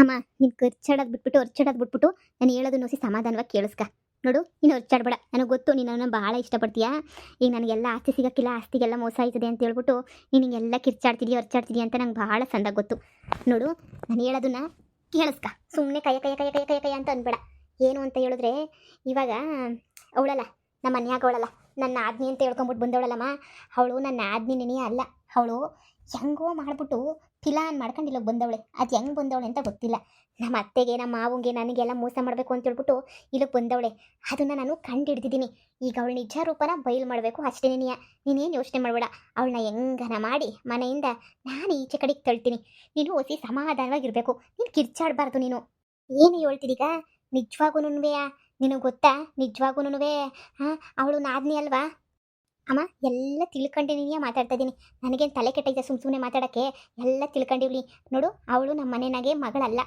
ಅಮ್ಮ, ನೀನು ಖರ್ಚಾಡೋದು ಬಿಟ್ಬಿಟ್ಟು ಹೊರ್ಚಾಡೋದು ಬಿಟ್ಬಿಟ್ಟು ನಾನು ಹೇಳೋದು ನೋಸಿ ಸಮಾಧಾನವಾಗಿ ಕೇಳಿಸ್ಕ. ನೋಡು, ನೀನು ಹೊರ್ಚಾಡ್ಬೇಡ ನನಗೆ ಗೊತ್ತು, ನೀನು ನನ್ನ ಭಾಳ ಇಷ್ಟಪಡ್ತೀಯಾ? ಈಗ ನನಗೆಲ್ಲ ಆಸ್ತಿ ಸಿಗೋಕ್ಕಿಲ್ಲ, ಆಸ್ತಿಗೆಲ್ಲ ಮೋಸ ಆಯ್ತದೆ ಅಂತ ಹೇಳ್ಬಿಟ್ಟು ನೀನಿಗೆಲ್ಲ ಕಿರ್ಚಾಡ್ತಿದ್ಯಾ ಹೊರ್ಚಾಡ್ತಿದ್ಯಾ ಅಂತ ನಂಗೆ ಭಾಳ ಸಂದಾಗ ಗೊತ್ತು. ನೋಡು, ನಾನು ಹೇಳೋದನ್ನ ಕೇಳಿಸ್ಕ. ಸುಮ್ಮನೆ ಕೈ ಕೈ ಕೈ ಕೈ ಕೈ ಕೈಯ ಅಂತ ಅನ್ಬೇಡ. ಏನು ಅಂತ ಹೇಳಿದ್ರೆ, ಇವಾಗ ಅವಳಲ್ಲ ನಮ್ಮ ಮನ್ಯಾಗ ಅವಳಲ್ಲ, ನನ್ನ ಆಜ್ಞೆ ಅಂತ ಹೇಳ್ಕೊಂಬಿಟ್ಟು ಬಂದವಳಲ್ಲಮ್ಮ. ಅವಳು ನನ್ನ ಆಜ್ಞೆ ನೆನೆಯ ಅಲ್ಲ. ಅವಳು ಹೆಂಗೋ ಮಾಡ್ಬಿಟ್ಟು ಫಿಲಾನ್ ಮಾಡ್ಕೊಂಡು ಇಲ್ಲಿಗೆ ಬಂದವಳೆ. ಅದು ಹೆಂಗೆ ಬಂದವಳೆ ಅಂತ ಗೊತ್ತಿಲ್ಲ. ನಮ್ಮ ಅತ್ತೆಗೆ, ನಮ್ಮ ಮಾವಂಗೆ ನನಗೆಲ್ಲ ಮೋಸ ಮಾಡಬೇಕು ಅಂತ ಹೇಳ್ಬಿಟ್ಟು ಇಲ್ಲಿಗೆ ಬಂದವಳೆ. ಅದನ್ನು ನಾನು ಕಂಡು ಹಿಡ್ದಿದ್ದೀನಿ ಈಗ ಅವಳು ನಿಜ ರೂಪನ ಬಯಲು ಮಾಡಬೇಕು ಅಷ್ಟೇ ನೀನು ನೀನೇನು ಯೋಚನೆ ಮಾಡಬೇಡ. ಅವಳನ್ನ ಹೆಂಗನ ಮಾಡಿ ಮನೆಯಿಂದ ನಾನು ಈಚೆ ಕಡೆಗೆ ತಳ್ತೀನಿ. ನೀನು ಒಸಿ ಸಮಾಧಾನವಾಗಿರಬೇಕು. ನೀನು ಕಿರ್ಚಾಡಬಾರ್ದು ನೀನು. ಏನು ಹೇಳ್ತಿದೀಗ? ನಿಜವಾಗೂ ನಿನಗೆ ಗೊತ್ತಾ? ನಿಜವಾಗೂ ಹಾಂ ಅವಳು ನಾದ್ನಿ ಅಲ್ವಾ? ಅಮ್ಮ, ಎಲ್ಲ ತಿಳ್ಕೊಂಡಿನಿ ಮಾತಾಡ್ತಾ ಇದ್ದೀನಿ ನನಗೇನು ತಲೆ ಕೆಟ್ಟೈತೆ ಸುಮ್ಮ ಸುಮ್ಮನೆ ಮಾತಾಡೋಕ್ಕೆ? ಎಲ್ಲ ತಿಳ್ಕೊಂಡಿವ್ಲಿ. ನೋಡು, ಅವಳು ನಮ್ಮ ಮನೆಯಾಗೆ ಮಗಳಲ್ಲ.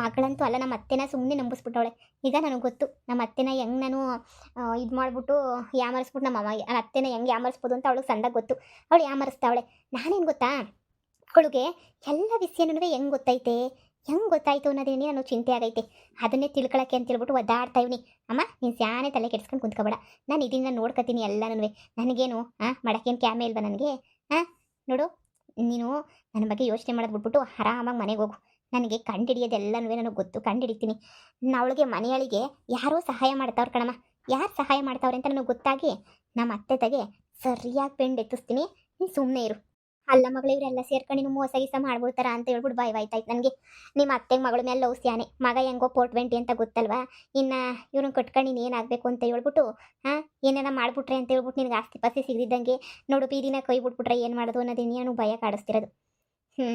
ಮಗಳಂತೂ ಅಲ್ಲ, ನಮ್ಮ ಅತ್ತೆನ ಸುಮ್ಮನೆ ನಂಬಿಸ್ಬಿಟ್ಟವಳೆ. ಈಗ ನನಗೆ ಗೊತ್ತು, ನಮ್ಮ ಅತ್ತೆನ ಹೆಂಗೆ ನಾನು ಇದು ಮಾಡಿಬಿಟ್ಟು ಯಾಮರಿಸ್ಬಿಟ್ಟು ನಮ್ಮ ಅಮ್ಮ ಅತ್ತೆನ ಹೆಂಗೆ ಯಾಮರಿಸ್ಬೋದು ಅಂತ ಅವಳಿಗೆ ಸಂದಾಗ ಗೊತ್ತು. ಅವಳು ಯಾಮರಿಸ್ತಾವಳೆ. ನಾನೇನು ಗೊತ್ತಾ? ಅವಳಿಗೆ ಎಲ್ಲ ವಿಷಯನೂ ಹೆಂಗೆ ಗೊತ್ತೈತೆ? ಹೆಂಗೆ ಗೊತ್ತಾಯ್ತು ಅನ್ನೋದೇನೇ ನಾನು ಚಿಂತೆ ಆಗೈತೆ. ಅದನ್ನೇ ತಿಳ್ಕೊಳಕ್ಕೆ ಅಂತ ಹೇಳ್ಬಿಟ್ಟು ಒದ್ದಾಡ್ತಾ ಇವ್ನಿ. ಅಮ್ಮ, ನೀನು ಸ್ಯಾನೆ ತಲೆ ಕೆಡ್ಸ್ಕೊಂಡು ಕುಂತ್ಕೋಬೇಡ. ನಾನು ಇದನ್ನ ನೋಡ್ಕೊತೀನಿ ಎಲ್ಲನೂ ನನಗೇನು ಹಾಂ ಮಾಡೋಕ್ಕೇನು ಕ್ಯಾಮೆ ಇಲ್ವ ನನಗೆ? ಹಾಂ ನೋಡು, ನೀನು ನನ್ನ ಬಗ್ಗೆ ಯೋಚನೆ ಮಾಡೋದು ಬಿಟ್ಬಿಟ್ಟು ಆರಾಮಾಗಿ ಮನೆಗೆ ಹೋಗು. ನನಗೆ ಕಂಡಿಡಿಯೋದೆಲ್ಲನೂ ನನಗೆ ಗೊತ್ತು. ಕಂಡಿಡಿತೀನಿ. ಅವಳಿಗೆ ಮನೆಯಳಿಗೆ ಯಾರೋ ಸಹಾಯ ಮಾಡ್ತಾವ್ರು ಕಣಮ್ಮ. ಯಾರು ಸಹಾಯ ಮಾಡ್ತಾವ್ರೆ ಅಂತ ನನಗೆ ಗೊತ್ತಾಗಿ ನಮ್ಮ ಅತ್ತೆ ತಗೆ ಸರಿಯಾಗಿ ಪೆಂಡ್ ಎತ್ತಿಸ್ತೀನಿ ನೀನು ಸುಮ್ಮನೆ ಇರು. ಅಲ್ಲ ಮಗಳು, ಇವರೆಲ್ಲ ಸೇರ್ಕೊಂಡು ನೀನು ಮೋಸ ಗೀಸ ಮಾಡ್ಬಿಡ್ತಾರ ಅಂತ ಹೇಳ್ಬಿಟ್ಟು ಬಾಯ್ ಬಾಯ್ತಾಯ್ತು ನನಗೆ. ನಿಮ್ಮ ಅತ್ತೆ ಮಗಳ ಮೇಲೆ ಲವ್ ಸ್ಯಾನೆ ಮಗ ಹೆಂಗೋ ಪೋಟ್ವೆಂಟಿ ಅಂತ ಗೊತ್ತಲ್ವಾ? ಇನ್ನು ಇವ್ರನ್ನ ಕಟ್ಕೊಂಡು ನೀನು ಏನಾಗಬೇಕು ಅಂತ ಹೇಳ್ಬಿಟ್ಟು, ಹಾಂ, ಏನೇನ ಮಾಡ್ಬಿಟ್ರೆ ಅಂತ ಹೇಳ್ಬಿಟ್ಟು ನಿನಗೆ ಆಸ್ತಿ ಪಾಸ್ತಿ ಸಿಗದಿದ್ದಂಗೆ ನೋಡು, ಬೀದಿನ ಕೈ ಬಿಟ್ಬಿಟ್ರೆ ಏನು ಮಾಡೋದು ಅನ್ನೋದು ಇನ್ನೇನು ಭಯ ಕಾಡಿಸ್ತಿರೋದು. ಹ್ಞೂ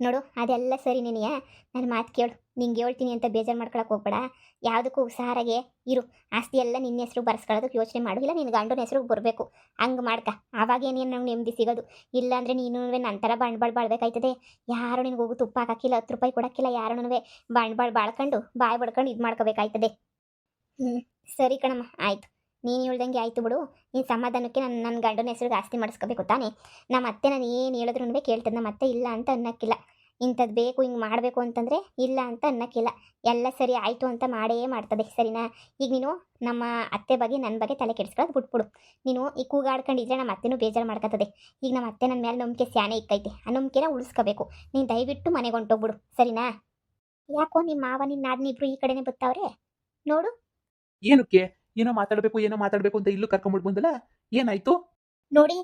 ನೋಡು, ಅದೆಲ್ಲ ಸರಿ ನಿನಗೆ. ನನ್ನ ಮಾತು ಕೇಳು. ನಿಂಗೆ ಹೇಳ್ತೀನಿ ಅಂತ ಬೇಜಾರು ಮಾಡ್ಕೊಳಕ್ಕೆ ಹೋಗ್ಬೇಡ. ಯಾವುದಕ್ಕೂ ಹುಷಾರಾಗೆ ಇರು. ಆಸ್ತಿ ಎಲ್ಲ ನಿನ್ನ ಹೆಸರು ಬರ್ಸ್ಕೊಳ್ಳೋದಕ್ಕೆ ಯೋಚನೆ ಮಾಡು. ಇಲ್ಲ ನಿನ್ನ ಗಂಡನ ಹೆಸರು ಬರಬೇಕು. ಹಂಗೆ ಮಾಡ್ಕ. ಆವಾಗ ಏನೇನು ನಂಗೆ ನೆಮ್ಮದಿ ಸಿಗೋದು? ಇಲ್ಲಾಂದರೆ ನೀನು ನನ್ನ ಥರ ಬಂಡವಾಳ ಬಾಳ್ಬೇಕಾಯ್ತದೆ. ಯಾರು ನಿನಗೆ ಹೋಗು ತುಪ್ಪ ಹಾಕಿಲ್ಲ ಹತ್ತು ರೂಪಾಯಿ ಕೊಡೋಕ್ಕಿಲ್ಲ, ಯಾರೂ ಬಂಡವಾಳ ಬಾಳ್ಕೊಂಡು, ಬಾಯಿ ಬಡ್ಕೊಂಡು ಇದು ಮಾಡ್ಕೋಬೇಕಾಯ್ತದೆ. ಹ್ಞೂ ಸರಿ ಕಣಮ್ಮ. ಆಯಿತು. ನೀನು ಹೇಳ್ದಂಗೆ ಆಯಿತು ಬಿಡು. ನೀನು ಸಮಾಧಾನಕ್ಕೆ ನನ್ನ ನನ್ನ ಗಂಡನ ಹೆಸರಿಗೆ ಆಸ್ತಿ ಮಾಡಿಸ್ಕೋಬೇಕು ತಾನೇ. ನಮ್ಮ ಅತ್ತೆ ನಾನು ಏನು ಹೇಳಿದ್ರು ಕೇಳ್ತದೆ ನಮ್ಮ ಅತ್ತೆ ಇಲ್ಲ ಅಂತ ಅನ್ನಕ್ಕಿಲ್ಲ. ಇಂಥದ್ದು ಬೇಕು, ಹಿಂಗೆ ಮಾಡಬೇಕು ಅಂತಂದರೆ ಇಲ್ಲ ಅಂತ ಅನ್ನಕ್ಕಿಲ್ಲ. ಎಲ್ಲ ಸರಿ ಆಯಿತು ಅಂತ ಮಾಡೇ ಮಾಡ್ತದೆ, ಸರಿನಾ? ಈಗ ನೀನು ನಮ್ಮ ಅತ್ತೆ ಬಗ್ಗೆ ನನ್ನ ಬಗ್ಗೆ ತಲೆ ಕೆಡಿಸ್ಕೊಳ್ಳೋದು ಬಿಟ್ಬಿಡು. ನೀನು ಈ ಕೂಗಾಡ್ಕೊಂಡಿದ್ರೆ ನಮ್ಮ ಅತ್ತೆನೂ ಬೇಜಾರು ಮಾಡ್ಕೊತದೆ. ಈಗ ನಮ್ಮ ಅತ್ತೆ ನನ್ನ ಮೇಲೆ ನಂಬಿಕೆ ಸ್ಯಾನೆ ಇಕ್ಕೈತೆ. ಆ ನಂಬಿಕೆನ ಉಳಿಸ್ಕೋಬೇಕು. ನೀನು ದಯವಿಟ್ಟು ಮನೆಗೆ ಹೊಂಟೋಗ್ಬಿಡು. ಸರಿನಾ? ಯಾಕೋ ನಿಮ್ಮ ಮಾವ ನಿನ್ನ ನಾದ್ನಿ ಇಬ್ರು ಈ ಕಡೆನೇ ಬರ್ತಾವ್ರೆ ನೋಡು. ಏನಕ್ಕೆ? ಏನೋ ಮಾತಾಡಬೇಕು ಏನೋ ಮಾತಾಡಬೇಕು ಅಂತ ಇಲ್ಲೂ ಕರ್ಕೊಂಡ್ಬಿಟ್ಟು ಬಂದಲ್ಲ? ಏನಾಯ್ತು? ನೋಡಿ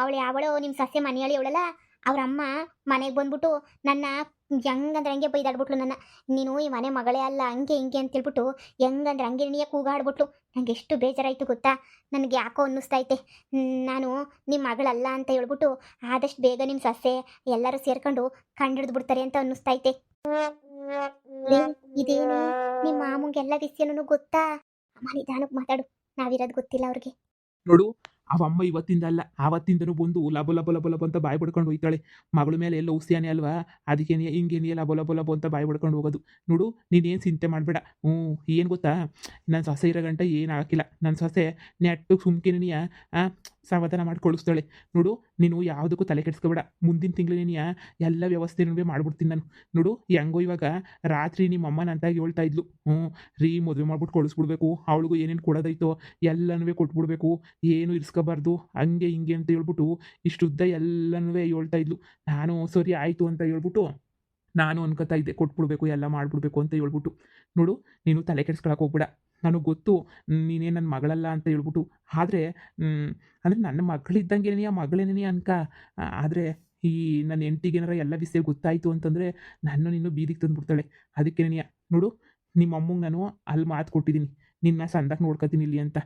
ಅವಳು ಯಾವಳು ನಿಮ್ಮ ಸಸ್ಯ ಮನೆಯಲ್ಲಿ ಅವಳಲ್ಲ ಅವ್ರ ಅಮ್ಮ ಮನೆಗೆ ಬಂದ್ಬಿಟ್ಟು ನನ್ನ ಹೆಂಗಂದ್ರೆ ಹಂಗೆ ಬೈದಾಡ್ಬಿಟ್ಲು ನನ್ನ. ನೀನು ಈ ಮನೆ ಮಗಳೇ ಅಲ್ಲ, ಹಂಗೆ ಹಿಂಗೆ ಅಂತ ಹೇಳ್ಬಿಟ್ಟು ಹೆಂಗಂದ್ರೆ ಹಂಗೆ ನೀಯ ಕೂಗಾಡ್ಬಿಟ್ಲು. ನಂಗೆ ಎಷ್ಟು ಬೇಜಾರಾಯ್ತು ಗೊತ್ತಾ? ನನಗೆ ಯಾಕೋ ಅನ್ನಿಸ್ತೈತೆ ನಾನು ನಿಮ್ಮ ಮಗಳಲ್ಲ ಅಂತ ಹೇಳ್ಬಿಟ್ಟು ಆದಷ್ಟು ಬೇಗ ನಿಮ್ಮ ಸಸ್ಯೆ ಎಲ್ಲರೂ ಸೇರ್ಕೊಂಡು ಕಂಡಿಡ್ದು ಬಿಡ್ತಾರೆ ಅಂತ ಅನ್ನಿಸ್ತೈತೆ ಇದೇನು? ನಿಮ್ಮ ಮಾಮಂಗೆಲ್ಲ ವಿಷಯನೂ ಗೊತ್ತಾ? ಅಮ್ಮ ಮಾತಾಡು. ನಾವಿರೋದು ಗೊತ್ತಿಲ್ಲ ಅವ್ರಿಗೆ. ನೋಡು ಅವ ಅಮ್ಮ ಇವತ್ತಿಂದ ಅಲ್ಲ, ಆವತ್ತಿಂದನೂ ಬಂದು ಲಬ ಲಬ ಲಬ ಅಂತ ಬಾಯಿ ಬಿಡ್ಕೊಂಡು ಹೋಯ್ತಾಳೆ. ಮಗಳ ಮೇಲೆ ಎಲ್ಲ ಉಸಿಯಾನೆ ಅಲ್ವಾ? ಅದಕ್ಕೇನೇ ಹಿಂಗೇನೇ ಲಬ ಲಬ ಲಬ ಅಂತ ಬಾಯಿ ಬಿಡ್ಕೊಂಡು ಹೋಗೋದು. ನೋಡು, ನೀನೇನು ಚಿಂತೆ ಮಾಡಬೇಡ. ಹ್ಞೂ, ಏನು ಗೊತ್ತಾ? ನನ್ನ ಸೊಸೆ ಇರೋ ಗಂಟ ಏನು ಹಾಕಿಲ್ಲ. ನನ್ನ ಸೊಸೆ ನೆಟ್ಟು ಸುಮ್ಕಿನಿಯ ಸಮಾಧಾನ ಮಾಡಿ ಕಳಿಸ್ತಾಳೆ ನೋಡು, ನೀನು ಯಾವುದಕ್ಕೂ ತಲೆ ಕೆಡಿಸ್ಕೋಬೇಡ. ಮುಂದಿನ ತಿಂಗಳಿನಿಯ ಎಲ್ಲ ವ್ಯವಸ್ಥೆನೂ ಮಾಡ್ಬಿಡ್ತೀನಿ ನಾನು. ನೋಡು, ಹೆಂಗೋ ಇವಾಗ ರಾತ್ರಿ ನಿಮ್ಮ ಅಮ್ಮ ನಂತಾಗಿ ಹೇಳ್ತಾ ಇದ್ಲು. ಹ್ಞೂ, ರೀ ಮದುವೆ ಮಾಡ್ಬಿಟ್ಟು ಕಳಿಸ್ಬಿಡ್ಬೇಕು. ಅವಳಿಗೂ ಏನೇನು ಕೊಡೋದೈತೋ ಎಲ್ಲನೂ ಕೊಟ್ಬಿಡ್ಬೇಕು. ಏನು ಇರಿಸ್ಕೋಬಾರ್ದು ಹಂಗೆ ಹಿಂಗೆ ಅಂತ ಹೇಳ್ಬಿಟ್ಟು ಇಷ್ಟುದ್ದ ಎಲ್ಲನೂ ಹೇಳ್ತಾ ಇದ್ಲು. ನಾನು ಸರಿ ಆಯಿತು ಅಂತ ಹೇಳ್ಬಿಟ್ಟು ನಾನು ಅನ್ಕೋತಾ ಇದ್ದೆ, ಕೊಟ್ಬಿಡ್ಬೇಕು, ಎಲ್ಲ ಮಾಡಿಬಿಡ್ಬೇಕು ಅಂತ ಹೇಳ್ಬಿಟ್ಟು. ನೋಡು, ನೀನು ತಲೆ ಕೆಡ್ಸ್ಕೊಳಕ್ಕೆ ಹೋಗ್ಬೇಡ. ನನಗೆ ಗೊತ್ತು, ನೀನೇ ನನ್ನ ಮಗಳಲ್ಲ ಅಂತ ಹೇಳ್ಬಿಟ್ಟು. ಆದರೆ ಅಂದರೆ ನನ್ನ ಮಗಳಿದ್ದಂಗೆ ಆ ಮಗಳೇನೇ ಅನ್ಕ? ಆದರೆ ಈ ನನ್ನ ಹೆಂಡತಿಗೇನಾರ ಎಲ್ಲ ವಿಷಯ ಗೊತ್ತಾಯಿತು ಅಂತಂದರೆ ನಾನು ನೀನು ಬೀದಿಗೆ ತಂದುಬಿಡ್ತಾಳೆ. ಅದಕ್ಕೆ ನೋಡು ನಿಮ್ಮ ಅಮ್ಮಂಗೆ ನಾನು ಅಲ್ಲಿ ಮಾತು ಕೊಟ್ಟಿದ್ದೀನಿ ನಿನ್ನ ಸಂದಕ್ಕೆ ನೋಡ್ಕೊತೀನಿ ಇಲ್ಲಿ ಅಂತ.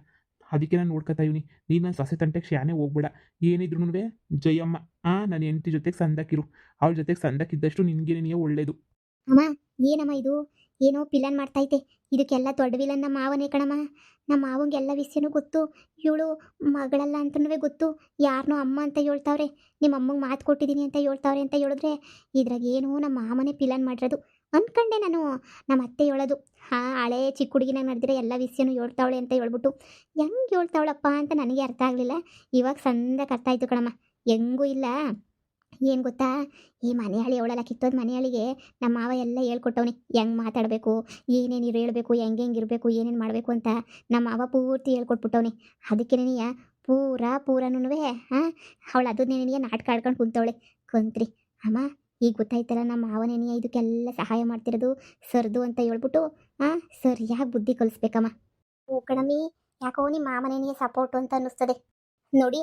ಅದಕ್ಕೆ ನಾನು ನೋಡ್ಕೊತಾ ಇವ್ನಿ. ನೀನು ಸೊಸೆ ತಂಟೆಗೆ ಶಾನೆ ಹೋಗ್ಬೇಡ. ಏನಿದ್ರು ಜಯಮ್ಮ. ಆ ನನ್ನ ಹೆಂಡತಿ ಜೊತೆಗೆ ಸಂದಕ್ಕಿರು. ಅವಳ ಜೊತೆಗೆ ಸಂದಕ್ಕಿದ್ದಷ್ಟು ನಿನಗೆ ನೀನೇ ಒಳ್ಳೇದು. ಅಮ್ಮ, ಏನಮ್ಮ ಇದು? ಏನೋ ಪಿಲನ್ ಮಾಡ್ತೈತೆ. ಇದಕ್ಕೆಲ್ಲ ದೊಡ್ಡ ವಿಲನ್ ನಮ್ಮ ಮಾವನೇ ಕಣಮ್ಮ. ನಮ್ಮ ಮಾವಂಗೆ ಎಲ್ಲ ವಿಷಯನೂ ಗೊತ್ತು. ಇವಳು ಮಗಳಲ್ಲ ಅಂತನೂ ಗೊತ್ತು. ಯಾರನ್ನೋ ಅಮ್ಮ ಅಂತ ಹೇಳ್ತಾವ್ರೆ. ನಿಮ್ಮ ಅಮ್ಮಂಗೆ ಮಾತು ಕೊಟ್ಟಿದ್ದೀನಿ ಅಂತ ಹೇಳ್ತಾವ್ರೆ ಅಂತ ಹೇಳಿದ್ರೆ ಇದ್ರಾಗ ಏನೋ ನಮ್ಮ ಮಾವನೇ ಪಿಲನ್ ಮಾಡಿರೋದು. ಅಂದ್ಕೊಂಡೆ ನಾನು. ನಮ್ಮ ಅತ್ತೆ ಹೇಳೋದು, ಹಾಂ, ಹಳೆ ಚಿಕ್ಕ ಹುಡುಗಿನ ಮಾಡಿದ್ರೆ ಎಲ್ಲ ವಿಷಯನೂ ಹೇಳ್ತಾವಳೆ ಅಂತ ಹೇಳ್ಬಿಟ್ಟು. ಹೆಂಗೆ ಹೇಳ್ತಾವಳಪ್ಪ ಅಂತ ನನಗೆ ಅರ್ಥ ಆಗಲಿಲ್ಲ. ಇವಾಗ ಸಂದಕ್ಕೆ ಅರ್ಥ ಆಯಿತು ಕಣಮ್ಮ. ಹೆಂಗೂ ಇಲ್ಲ. ಏನು ಗೊತ್ತಾ? ಈ ಮನೆಯಾಳಿ ಅವಳೆಲ್ಲ, ಕಿತ್ತೋದು ಮನೆಯಾಳಿಗೆ ನಮ್ಮ ಮಾವ ಎಲ್ಲ ಹೇಳ್ಕೊಟ್ಟವನಿ. ಹೆಂಗೆ ಮಾತಾಡಬೇಕು? ಏನೇನು ಇರು, ಹೇಳಬೇಕು? ಹೆಂಗೆ ಹೆಂಗೆ ಇರಬೇಕು? ಏನೇನು ಮಾಡಬೇಕು ಅಂತ ನಮ್ಮ ಮಾವ ಪೂರ್ತಿ ಹೇಳ್ಕೊಟ್ಬಿಟ್ಟವನಿ. ಅದಕ್ಕೆ ನೀಯ ಪೂರ ಪೂರನೂ ಹಾಂ? ಅವಳು ಅದು ನಿನಗೆ ನಾಟಕ ಆಡ್ಕೊಂಡು ಕುಂತವಳೆ. ಕುಂತ್ರಿ. ಅಮ್ಮ ಈಗ ಗೊತ್ತಾಯ್ತಲ್ಲ, ನಮ್ಮ ಮಾವನೇನಿಯ ಇದಕ್ಕೆಲ್ಲ ಸಹಾಯ ಮಾಡ್ತಿರೋದು, ಸರ್ದು ಅಂತ ಹೇಳ್ಬಿಟ್ಟು ಹಾಂ ಸರಿಯಾಗಿ ಬುದ್ಧಿ ಕಲಿಸ್ಬೇಕಮ್ಮ. ಓ ಕಣಮಿ ಯಾಕೋ ನಿಮ್ಮ ಮಾವನೇನೆಯ ಸಪೋರ್ಟ್ ಅಂತ ಅನ್ನಿಸ್ತದೆ. ನೋಡಿ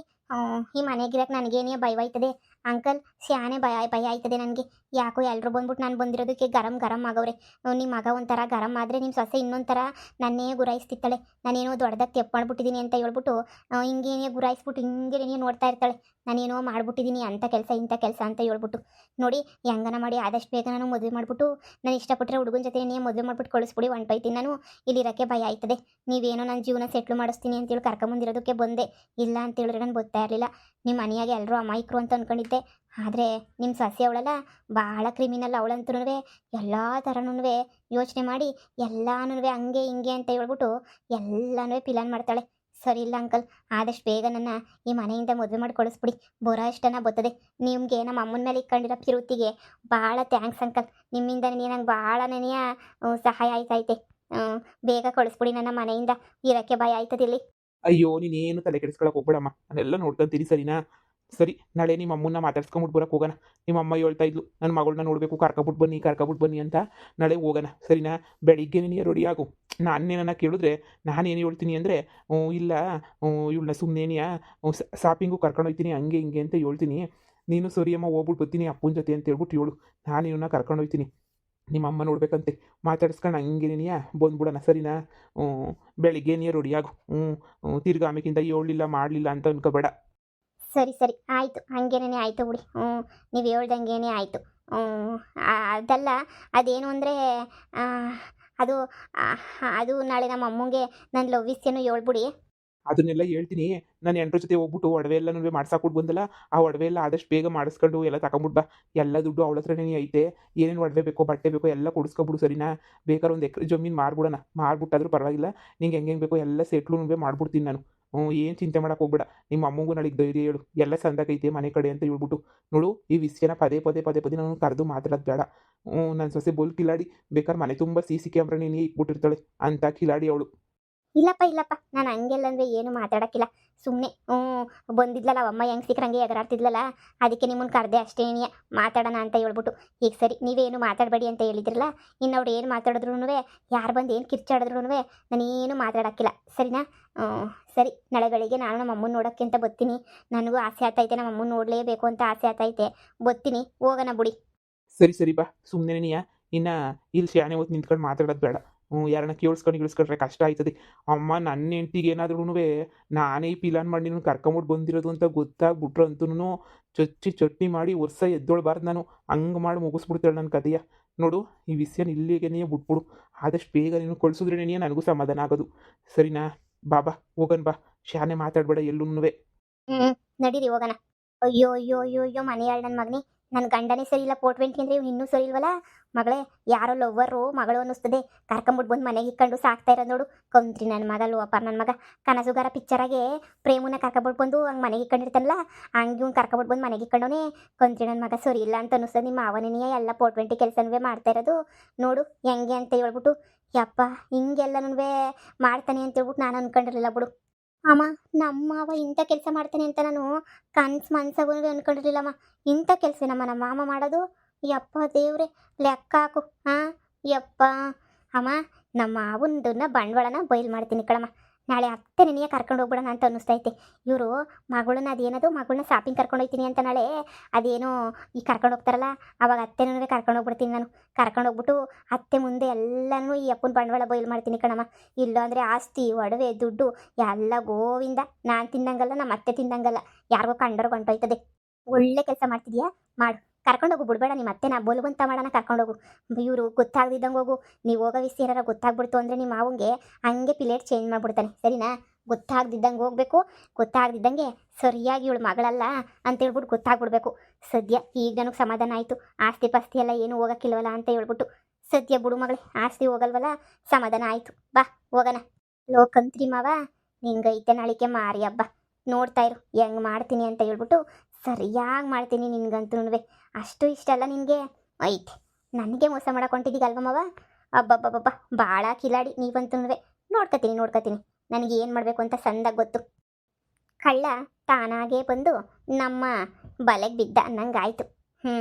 ಈ ಮನೆಗಿರಕ್ಕೆ ನನಗೇನೇ ಭಯವಾಯ್ತದೆ. ಅಂಕಲ್ ಶ್ಯಾನೆ ಭಯ ಭಯ ಆಯ್ತದೆ ನನಗೆ. ಯಾಕೋ ಎಲ್ಲರೂ ಬಂದ್ಬಿಟ್ಟು ನಾನು ಬಂದಿರೋದಕ್ಕೆ ಗರಂ ಗರಂ ಆಗವ್ರೆ. ನಿಮ್ಮ ಮಗ ಒಂಥರ ಗರಂ ಆದರೆ ನಿಮ್ಮ ಸೊಸೆ ಇನ್ನೊಂಥರ ನನ್ನೇ ಗುರಾಯಿಸ್ತಿತ್ತಾಳೆ ನಾನೇನೋ ದೊಡ್ಡದಾಗಿ ತೆಪ್ಪು ಮಾಡ್ಬಿಟ್ಟಿದ್ದೀನಿ ಅಂತ ಹೇಳ್ಬಿಟ್ಟು ಹಿಂಗೇನೆ ಗುರಾಯಿಸ್ಬಿಟ್ಟು ಹಿಂಗೇನೇ ನೋಡ್ತಾ ಇರ್ತಾಳೆ. ನಾನೇನೋ ಮಾಡ್ಬಿಟ್ಟಿದ್ದೀನಿ ಅಂಥ ಕೆಲಸ, ಇಂಥ ಕೆಲಸ ಅಂತ ಹೇಳ್ಬಿಟ್ಟು. ನೋಡಿ ಹೆಂಗನ ಮಾಡಿ ಆದಷ್ಟು ಬೇಗ ನಾನು ಮದುವೆ ಮಾಡಿಬಿಟ್ಟು, ನಾನು ಇಷ್ಟಪಟ್ಟರೆ ಹುಡುಗನ ಜೊತೆ ನೀವು ಮದುವೆ ಮಾಡಿಬಿಟ್ಟು ಕಳಿಸ್ಬಿಡಿ ಹೊಂಟೋಯ್ತೀನಿ ನಾನು ಇಲ್ಲಿರೋಕ್ಕೆ ಭಯ ಆಯ್ತದೆ. ನೀವೇನೋ ನನ್ನ ಜೀವನ ಸೆಟ್ಲ್ ಮಾಡಿಸ್ತೀನಿ ಅಂತೇಳಿ ಕರ್ಕೊಂಬಂದಿರೋದಕ್ಕೆ ಬಂದೆ. ಇಲ್ಲ ಅಂತ ಹೇಳಿದ್ರೆ ನಾನು ಗೊತ್ತಾ ಇರಲಿಲ್ಲ. ನಿಮ್ಮ ಮನೆಯಾಗೆ ಎಲ್ಲರೂ ಅಮಾಯಕರು ಅಂತ ಅಂದ್ಕೊಂಡಿದ್ದೆ ಆದರೆ ನಿಮ್ಮ ಸಸ್ಯ ಅವಳಲ್ಲ, ಭಾಳ ಕ್ರಿಮಿನಲ್ ಅವಳಂತೂ ಎಲ್ಲ ಥರನೂ ಯೋಚನೆ ಮಾಡಿ ಎಲ್ಲನೂ ಹಂಗೆ ಹಿಂಗೆ ಅಂತ ಹೇಳ್ಬಿಟ್ಟು ಎಲ್ಲನೂ ಪ್ಲಾನ್ ಮಾಡ್ತಾಳೆ. ಸರಿ ಇಲ್ಲ ಅಂಕಲ್, ಆದಷ್ಟು ಬೇಗ ನನ್ನ ಈ ಮನೆಯಿಂದ ಮದುವೆ ಮಾಡಿ ಕಳಿಸ್ಬಿಡಿ ಬರೋ ಇಷ್ಟನ ಬರ್ತದೆ ನಿಮಗೆ ನಮ್ಮ ಅಮ್ಮನ ಮೇಲೆ ಇಟ್ಕೊಂಡಿರೋ ಪಿರುತಿಗೆ ಭಾಳ ಥ್ಯಾಂಕ್ಸ್ ಅಂಕಲ್. ನಿಮ್ಮಿಂದ ನಂಗೆ ಭಾಳ ನನೆಯ ಸಹಾಯ ಆಯ್ತೈತೆ ಬೇಗ ಕಳಿಸ್ಬಿಡಿ ನನ್ನ ಮನೆಯಿಂದ. ಇರೋಕ್ಕೆ ಭಯ ಆಯ್ತದಿಲ್ಲಿ. ಅಯ್ಯೋ, ನೀನೇನು ತಲೆ ಕೆಡಿಸ್ಕೊಳಕ್ ಹೋಗ್ಬೇಡಮ್ಮ. ನಾನೆಲ್ಲ ನೋಡ್ಕೊಂತೀನಿ ಸರಿನಾ? ಸರಿ, ನಾಳೆ ನಿಮ್ಮ ಅಮ್ಮನ್ನ ಮಾತಾಡ್ಸ್ಕೊಂಬಿಟ್ಟು ಬರಕ್ಕೆ ಹೋಗೋಣ. ನಿಮ್ಮ ಅಮ್ಮ ಹೇಳ್ತಾ ಇದ್ಲು ನನ್ನ ಮಗಳನ್ನ ನೋಡಬೇಕು ಕರ್ಕೊಬಿಟ್ಟು ಬನ್ನಿ ಕರ್ಕೊಬಿಟ್ಟು ಬನ್ನಿ ಅಂತ. ನಾಳೆ ಹೋಗೋಣ, ಸರಿನಾ? ಬೆಳಿಗ್ಗೆ ನೀನು ರೆಡಿ ಆಗು. ನಾನೇನನ್ನ ಕೇಳಿದ್ರೆ, ನಾನೇನು ಹೇಳ್ತೀನಿ ಅಂದರೆ ಇಲ್ಲ ಇವಳನ್ನ ಸುಮ್ಮನೇನಿಯ ಶಾಪಿಂಗು ಕರ್ಕೊಂಡು ಹೋಗ್ತೀನಿ ಹಂಗೆ ಹಿಂಗೆ ಅಂತ ಹೇಳ್ತೀನಿ. ನೀನು ಸರಿ ಅಮ್ಮ ಹೋಗ್ಬಿಟ್ಟು ಬರ್ತೀನಿ, ಅಪ್ಪನ ಜೊತೆ ಅಂತ ಹೇಳ್ಬಿಟ್ಟು ಹೇಳು. ನಾನು ಇವನ್ನ ಕರ್ಕೊಂಡು ಹೋಗ್ತೀನಿ ನಿಮ್ಮ ಅಮ್ಮ ನೋಡ್ಬೇಕಂತೆ. ಮಾತಾಡಿಸ್ಕೊಂಡು ಹಂಗೆ ನೀನಿಯ ಬಂದ್ಬಿಡೋಣ, ಸರಿನಾ? ಬೆಳಿಗ್ಗೆ ನೀರು ರೆಡಿಯಾಗು. ಹ್ಞೂ ತಿರ್ಗಿ ಆಮೇಕಿಂದ ಹೇಳಲಿಲ್ಲ, ಮಾಡಲಿಲ್ಲ ಅಂತ ಅನ್ಕೋಬೇಡ. ಸರಿ ಸರಿ, ಆಯಿತು. ಹಂಗೇನೇ ಆಯಿತು ಬಿಡಿ. ಹ್ಞೂ, ನೀವು ಹೇಳ್ದಂಗೆ ಆಯಿತು. ಅದಲ್ಲ, ಅದೇನು ಅಂದರೆ ಅದು ಅದು ನಾಳೆ ನಮ್ಮ ಅಮ್ಮಂಗೆ ನನ್ನ ಲವ್ ಹೇಳ್ಬಿಡಿ. ಅದನ್ನೆಲ್ಲ ಹೇಳ್ತೀನಿ. ನಾನು ಎಂಟ್ರ ಜೊತೆ ಹೋಗ್ಬಿಟ್ಟು ಒಡವೆ ಎಲ್ಲನೂ ಮಾಡ್ಸಾಕ್ಬಿಟ್ಟು ಬಂದಲ್ಲ, ಆ ಒಡವೆ ಎಲ್ಲ ಆದಷ್ಟು ಬೇಗ ಮಾಡಿಸ್ಕೊಂಡು ಎಲ್ಲ ತಗೊಂಬಿಟ್ಟು ಬಾ. ಎಲ್ಲ ದುಡ್ಡು ಅವಳ ಹತ್ರನೇ ಐತೆ. ಏನೇನು ಒಡವೆ ಬೇಕೋ, ಬಟ್ಟೆ ಬೇಕೋ ಎಲ್ಲ ಕೊಡಿಸ್ಕೊಬಿಡು ಸರಿನಾ? ಬೇಕಾದ್ರೆ ಒಂದು ಎಕರೆ ಜಮೀನು ಮಾರ್ಬಿಡೋಣ. ಮಾರ್ಬಿಟ್ಟಾದ್ರೂ ಪರವಾಗಿಲ್ಲ. ನಿಂಗೆ ಹೆಂಗೆ ಬೇಕೋ ಎಲ್ಲ ಸೆಟ್ಲು ಮಾಡ್ಬಿಡ್ತೀನಿ ನಾನು. ಹ್ಞೂ, ಏನು ಚಿಂತೆ ಮಾಡಕ್ಕೆ ಹೋಗ್ಬೇಡ. ನಿಮ್ಮ ಅಮ್ಮಂಗೂ ನಾಳೆಗೆ ಧೈರ್ಯ ಹೇಳು. ಎಲ್ಲ ಸಂದಾಗೈತೆ ಮನೆ ಕಡೆ ಅಂತ ಹೇಳ್ಬಿಟ್ಟು. ನೋಡು, ಈ ವಿಷಯನ ಪದೇ ಪದೇ ಪದೇ ಪದೇ ನಾನು ಕರೆದು ಮಾತಾಡೋದು ಬೇಡ. ಹ್ಞೂ ನನ್ನ ಸೊಸೆ ಬೋಲ್ ಕಿಲಾಡಿ. ಬೇಕಾದ್ರೆ ಮನೆ ತುಂಬ ಸಿ ಸಿ ಕ್ಯಾಮ್ರಾ ನೀನು ಇಟ್ಬಿಟ್ಟಿರ್ತಾಳೆ. ಅಂತ ಕಿಲಾಡಿ ಅವಳು. ಇಲ್ಲಪ್ಪ ಇಲ್ಲಪ್ಪ. ನಾನು ಹಂಗೆಲ್ಲ ಅಂದರೆ ಏನು ಮಾತಾಡೋಕ್ಕಿಲ್ಲ. ಸುಮ್ಮನೆ ಹ್ಞೂ ಬಂದಿದ್ಲಲ್ಲ ಅಮ್ಮ ಹೆಂಗೆ ಸಿಕ್ಕರಂಗೆ ಎಗರಾಡ್ತಿದ್ಲಲ್ಲ, ಅದಕ್ಕೆ ನಿಮ್ಮನ್ನು ಕರೆದೆ ಅಷ್ಟೇನಿಯ ಮಾತಾಡೋಣ ಅಂತ ಹೇಳ್ಬಿಟ್ಟು, ಈಗ ಸರಿ, ನೀವೇನು ಮಾತಾಡಬೇಡಿ ಅಂತ ಹೇಳಿದ್ರಲ್ಲ, ಇನ್ನು ಅವ್ರು ಏನು ಮಾತಾಡಿದ್ರು ಯಾರು ಬಂದು ಏನು ಕಿರ್ಚಾಡಿದ್ರು ನಾನೇನು ಮಾತಾಡೋಕ್ಕಿಲ್ಲ. ಸರಿನಾ? ಸರಿ. ನಾಳೆ ಬೆಳಿಗ್ಗೆ ನಾನು ನಮ್ಮ ಅಮ್ಮನ ನೋಡೋಕ್ಕೆ ಅಂತ ಬರ್ತೀನಿ. ನನಗೂ ಆಸೆ ಆತೈತೆ ನಮ್ಮ ಅಮ್ಮನ ನೋಡಲೇಬೇಕು ಅಂತ ಆಸೆ ಆತೈತೆ ಬರ್ತೀನಿ. ಹೋಗೋಣ ಬಿಡಿ. ಸರಿ ಸರಿ ಬಾ. ಸುಮ್ಮನೆ ನೀಯ ಇನ್ನು ಇಲ್ಲಿ ಶಾನೆ ಹೊತ್ತು ನಿಂತ್ಕೊಂಡು ಮಾತಾಡೋದು ಬೇಡ. ಯಾರನ್ನ ಕೇಳಿಸ್ಕೊಂಡು ಇಳಿಸ್ಕೊಂಡ್ರೆ ಕಷ್ಟ ಆಯ್ತದೆ. ಅಮ್ಮ ನನ್ನ ಹೆಂಡ್ತಿಗೆ ಏನಾದ್ರೂ ನಾನೇ ಈ ಪಿಲಾನ್ ಮಾಡಿ ನೀನು ಕರ್ಕೊಂಬಿಟ್ಟು ಬಂದಿರೋದು ಅಂತ ಗೊತ್ತಾಗ್ಬಿಟ್ರು ಅಂತೂ ಚೊಚ್ಚಿ ಚಟ್ನಿ ಮಾಡಿ ವರ್ಷ ಎದ್ದೊಳ್ಬಾರ್ದು ನಾನು. ಹಂಗೆ ಮಾಡಿ ಮುಗಿಸ್ಬಿಡ್ತಾಳೆ ನನ್ನ ಕಥೆಯ. ನೋಡು, ಈ ವಿಷಯ ಇಲ್ಲಿಗೆ ನೀ ಬಿಟ್ಬಿಡು. ಆದಷ್ಟು ಬೇಗ ನೀನು ಕಳಿಸಿದ್ರೆ ನೀ ನನಗೂ ಸಮಾಧಾನ ಆಗೋದು. ಸರಿನಾ? ಬಾಬಾ ಹೋಗನ್ ಬಾ. ಶಾನೆ ಮಾತಾಡ್ಬೇಡ ಎಲ್ಲೂ ನಡೀರಿ, ಹೋಗೋಣ. ಅಯ್ಯೋ ಅಯ್ಯೋ ಅಯ್ಯೋ ಅಯ್ಯೋ ಮನೆಯಾಳ್ ನನ್ನ ಮಗನೇ. ನನ್ನ ಗಂಡನೇ ಸರಿ ಇಲ್ಲ ಫೋರ್ ವೆಂಟಿ ಅಂದರೆ ಇವ್ನು ಇನ್ನೂ ಸರಿ ಇಲ್ವಲ್ಲ? ಮಗಳೇ, ಯಾರೋ ಲವ್ವರು ಮಗಳು ಅನ್ನಿಸ್ತದೆ. ಕರ್ಕೊಂಬಿಟ್ಟು ಬಂದು ಮನೆಗೆ ಇಕ್ಕೊಂಡು ಸಾಕ್ತಾ ಇರೋದು ನೋಡು. ಕೊಂತ್ರಿ ನನ್ನ ಮಗ ಅಪ್ಪ ನನ್ನ ಮಗ. ಕನಸುಗಾರ ಪಿಕ್ಚರಾಗೆ ಪ್ರೇಮನ ಕರ್ಕೊಂಬಿಟ್ಟು ಬಂದು ಹಂಗೆ ಮನೆಗೆ ಇಕ್ಕೊಂಡಿರ್ತಾನಲ್ಲ, ಹಂಗೆ ಇವ್ನು ಕರ್ಕೊಂಬಿಟ್ಟು ಬಂದು ಮನೆಗೆ ಇಕ್ಕೊಂಡವನೇ, ಕೊಂತ್ರಿ ನನ್ನ ಮಗ ಸರಿ ಇಲ್ಲ ಅಂತ ಅನ್ನಿಸ್ತದೆ. ನಿಮ್ಮ ಅವನೇ ಎಲ್ಲ ಪೋಟ್ ವೆಂಟಿ ಕೆಲಸನೂ ಮಾಡ್ತಾ ಇರೋದು. ನೋಡು, ಹೆಂಗೆ ಅಂತ ಹೇಳ್ಬಿಟ್ಟು, ಯಪ್ಪ ಹಿಂಗೆಲ್ಲನೂ ಮಾಡ್ತಾನೆ ಅಂತ ಹೇಳ್ಬಿಟ್ಟು ನಾನು ಅನ್ಕೊಂಡಿರಲಿಲ್ಲ ಬಿಡು. ಅಮ್ಮ, ನಮ್ಮ ಮಾವ ಇಂಥ ಕೆಲಸ ಮಾಡ್ತಾನೆ ಅಂತ ನಾನು ಕನ್ಸು ಮನ್ಸಾಗೂ ಅನ್ಕೊಂಡಿರ್ಲಿಲ್ಲಮ್ಮ. ಇಂಥ ಕೆಲಸ ನಮ್ಮ ನಮ್ಮ ಮಾಮ ಮಾಡೋದು. ಯಪ್ಪ ದೇವ್ರೆ, ಲೆಕ್ಕ ಹಾಕು. ಹಾಂ ಯಪ್ಪ. ಅಮ್ಮ, ನಮ್ಮ ಮಾವನದನ್ನ ಬಂಡವಾಳನ ಬಯಲು ಮಾಡ್ತೀನಿ ಕಣಮ್ಮ. ನಾಳೆ ಅತ್ತೆ ನಿನಗೆ ಕರ್ಕೊಂಡು ಹೋಗ್ಬಿಡೋಣ ಅಂತ ಅನ್ನಿಸ್ತೈತೆ. ಇವರು ಮಗಳನ್ನ ಅದೇನದು ಮಗಳನ್ನ ಶಾಪಿಂಗ್ ಕರ್ಕೊಂಡು ಹೋಗ್ತೀನಿ ಅಂತ ನಾಳೆ ಅದೇನೋ ಈ ಕರ್ಕೊಂಡು ಹೋಗ್ತಾರಲ್ಲ, ಅವಾಗ ಅತ್ತೆನೂ ಕರ್ಕೊಂಡು ಹೋಗ್ಬಿಡ್ತೀನಿ ನಾನು. ಕರ್ಕೊಂಡು ಹೋಗ್ಬಿಟ್ಟು ಅತ್ತೆ ಮುಂದೆ ಎಲ್ಲನೂ ಈ ಅಪ್ಪನ ಬಂಡವಾಳ ಬಯಲು ಮಾಡ್ತೀನಿ ಕಣಮ್ಮ. ಇಲ್ಲ ಅಂದರೆ ಆಸ್ತಿ, ಒಡವೆ, ದುಡ್ಡು, ಎಲ್ಲ ಗೋವಿಂದ. ನಾನು ತಿಂದಂಗಲ್ಲ ನಮ್ಮ ಅತ್ತೆ ತಿಂದಂಗಲ್ಲ ಯಾರಿಗೋ ಕಂಡರು ಹೊಂಟೋಯ್ತದೆ. ಒಳ್ಳೆ ಕೆಲಸ ಮಾಡ್ತಿದ್ಯಾ? ಮಾಡು. ಕರ್ಕೊಂಡೋಗು ಬಿಡ್ಬೇಡ ನಾ ಬೋಲ್ವಂತ ಮಾಡೋಣ ಕರ್ಕೊಂಡೋಗು ಇವರು ಗೊತ್ತಾಗ್ದಿದ್ದಂಗೆ ಹೋಗು. ನೀವು ಹೋಗೋ ಏನಾರ ಗೊತ್ತಾಗ್ಬಿಡ್ತು ಅಂದರೆ ನಿಮ್ಮ ಮಾವಂಗೆ ಹಂಗೆ ಪಿಲೇಟ್ ಚೇಂಜ್ ಮಾಡಿಬಿಡ್ತಾನೆ. ಸರಿನಾ? ಗೊತ್ತಾಗ್ದಿದ್ದಂಗೆ ಹೋಗ್ಬೇಕು. ಗೊತ್ತಾಗ್ದಿದ್ದಂಗೆ ಸರಿಯಾಗಿ ಇವಳು ಮಗಳಲ್ಲ ಅಂತ ಹೇಳ್ಬಿಟ್ಟು ಗೊತ್ತಾಗ್ಬಿಡ್ಬೇಕು. ಸದ್ಯ ಈಗ ನನಗೆ ಸಮಾಧಾನ ಆಯಿತು. ಆಸ್ತಿ ಪಾಸ್ತಿ ಎಲ್ಲ ಏನು ಹೋಗಕ್ಕಿಲ್ವಲ್ಲ ಅಂತ ಹೇಳ್ಬಿಟ್ಟು. ಸದ್ಯ ಬಿಡು ಮಗಳೇ, ಆಸ್ತಿ ಹೋಗಲ್ವಲ್ಲ? ಸಮಾಧಾನ ಆಯಿತು. ಬಾ, ಹೋಗೋಣ. ಲೋಕಂತ್ರಿ ಮಾವ, ನಿಂಗೈತೆ ನಾಳಿಕೆ ಮಾರಿ ಹಬ್ಬ ನೋಡ್ತಾ ಇರು, ಹೆಂಗೆ ಮಾಡ್ತೀನಿ ಅಂತ ಹೇಳ್ಬಿಟ್ಟು ಸರಿಯಾಗಿ ಮಾಡ್ತೀನಿ ನಿನ್ಗಂತೂ ಅಷ್ಟು ಇಷ್ಟ ಅಲ್ಲ ನಿನಗೆ? ಐತೆ, ನನಗೆ ಮೋಸ ಮಾಡಕ್ಕೆ ಹೊಂಟಿದ್ದೀಗಲ್ವ ಮಾವ? ಅಬ್ಬಬ್ಬಬ್ಬ ಭಾಳ ಕಿಲಾಡಿ ನೀವಂತೂ ನೋಡ್ಕೊತೀನಿ ನೋಡ್ಕೊತೀನಿ. ನನಗೆ ಏನು ಮಾಡಬೇಕು ಅಂತ ಸಂದಾಗ ಗೊತ್ತು. ಕಳ್ಳ ತಾನಾಗೇ ಬಂದು ನಮ್ಮ ಬಲೆಗೆ ಬಿದ್ದ ಅನ್ನಂಗಾಯ್ತು. ಹ್ಞೂ